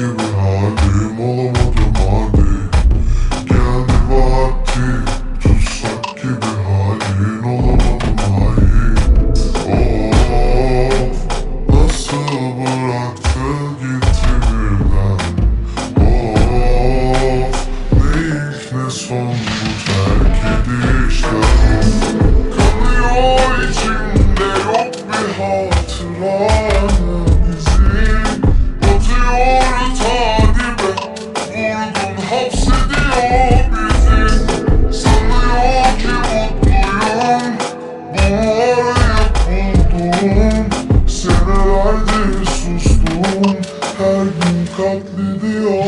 gibi halim olamadım abi Geldi vakti tutsak gibi halin olamadım halim Of nasıl bıraktı gitti birden. Of ne ilk ne son bu terk edişler katledildi